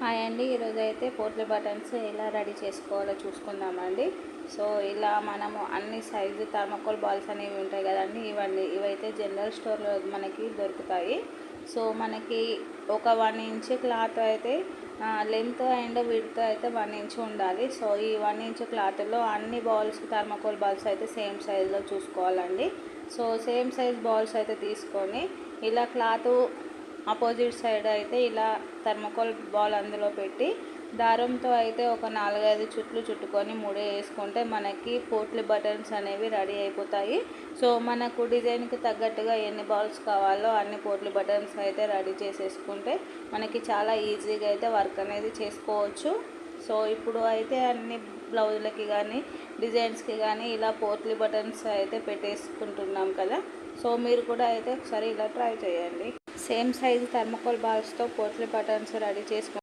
Hi అండి. ఈరోజు అయితే పోట్లీ బటన్స్ ఎలా రెడీ చేసుకోవాలో చూసుకుందామండి. సో ఇలా మనము అన్ని సైజు థర్మకోల్ బాల్స్ అనేవి ఉంటాయి కదండి. ఇవన్నీ ఇవైతే జనరల్ స్టోర్లో మనకి దొరుకుతాయి. సో మనకి ఒక వన్ ఇంచ్ క్లాత్ అయితే లెంత్ అండ్ విడ్త్ అయితే వన్ ఇంచ్ ఉండాలి. సో ఈ వన్ ఇంచ్ క్లాత్లో అన్ని బాల్స్ థర్మకోల్ బాల్స్ అయితే సేమ్ సైజులో చూసుకోవాలండి. సో సేమ్ సైజ్ బాల్స్ అయితే తీసుకొని ఇలా క్లాత్ ఆపోజిట్ సైడ్ అయితే ఇలా థర్మకోల్ బాల్ అందులో పెట్టి దారంతో అయితే ఒక నాలుగైదు చుట్లు చుట్టుకొని ముడి వేసుకుంటే మనకి పోట్లి బటన్స్ అనేవి రెడీ అయిపోతాయి. సో మనకు డిజైన్కి తగ్గట్టుగా ఎన్ని బాల్స్ కావాలో అన్ని పోట్లి బటన్స్ అయితే రెడీ చేసేసుకుంటే మనకి చాలా ఈజీగా అయితే వర్క్ అనేది చేసుకోవచ్చు. సో ఇప్పుడు అయితే అన్ని బ్లౌజులకి కానీ డిజైన్స్కి కానీ ఇలా పోట్లి బటన్స్ అయితే పెట్టేసుకుంటున్నాం కదా. సో మీరు కూడా అయితే ఒకసారి ఇలా ట్రై చేయండి. సేమ్ సైజ్ థర్మకోల్ బాల్స్తో పోట్లీ బటన్స్ రెడీ చేసుకో